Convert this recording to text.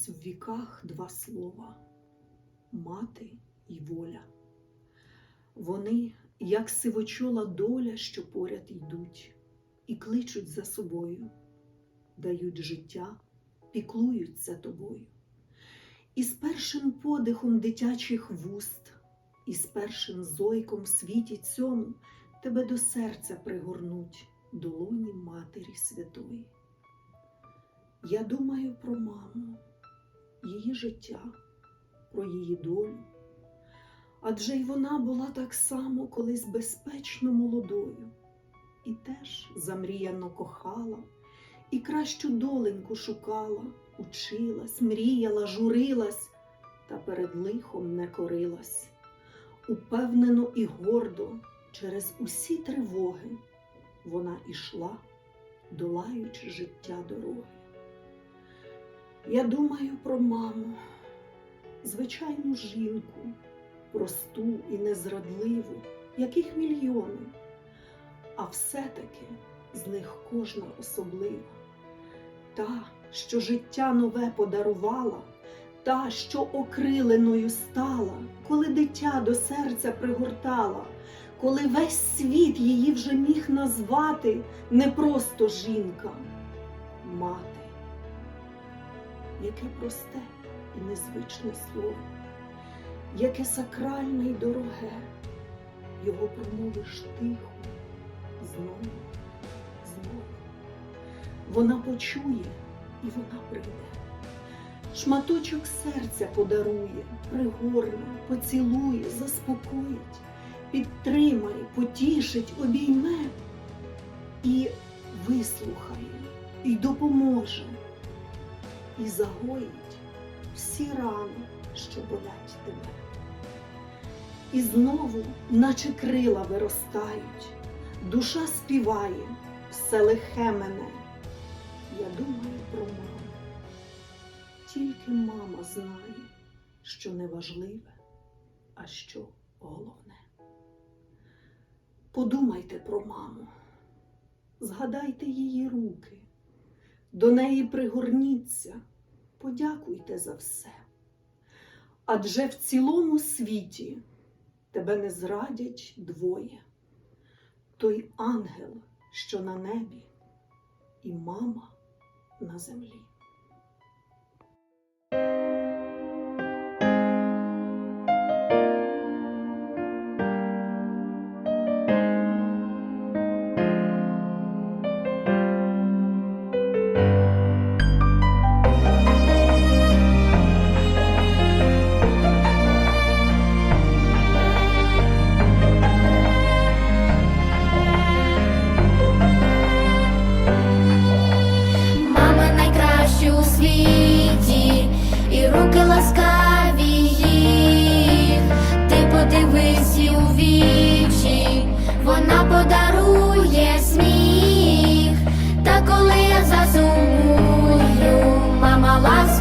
Колись в віках два слова мати і воля. Вони, як сивочола доля, що поряд йдуть, і кличуть за собою, дають життя, піклуються тобою. І з першим подихом дитячих вуст, і з першим зойком в світі цьому тебе до серця пригорнуть долоні Матері Святої. Я думаю про маму її життя, про її долю. Адже й вона була так само колись безпечно молодою, і теж замріяно кохала, і кращу доленьку шукала, училась, мріяла, журилась, та перед лихом не корилась. Упевнено і гордо через усі тривоги вона ішла, долаючи життя дороги. Я думаю про маму, звичайну жінку, просту і незрадливу, яких мільйони, а все-таки з них кожна особлива. Та, що життя нове подарувала, та, що окриленою стала, коли дитя до серця пригортала, коли весь світ її вже міг назвати не просто жінка, мати. Яке просте і незвичне слово, яке сакральне й дороге, його промовиш тихо, знову, знову. Вона почує і вона прийде. Шматочок серця подарує, пригорне, поцілує, заспокоїть, підтримає, потішить, обійме і вислухає, і допоможе, і загоїть всі рани, що болять тебе. І знову, наче крила виростають, душа співає, все лихе мене. Я думаю про маму. Тільки мама знає, що не важливе, а що головне. Подумайте про маму, згадайте її руки, до неї пригорніться, подякуйте за все. Адже в цілому світі тебе не зрадять двоє той ангел, що на небі, і мама на землі. Подивись вічі, вона подарує сміх. Та коли я засумую, мама ласку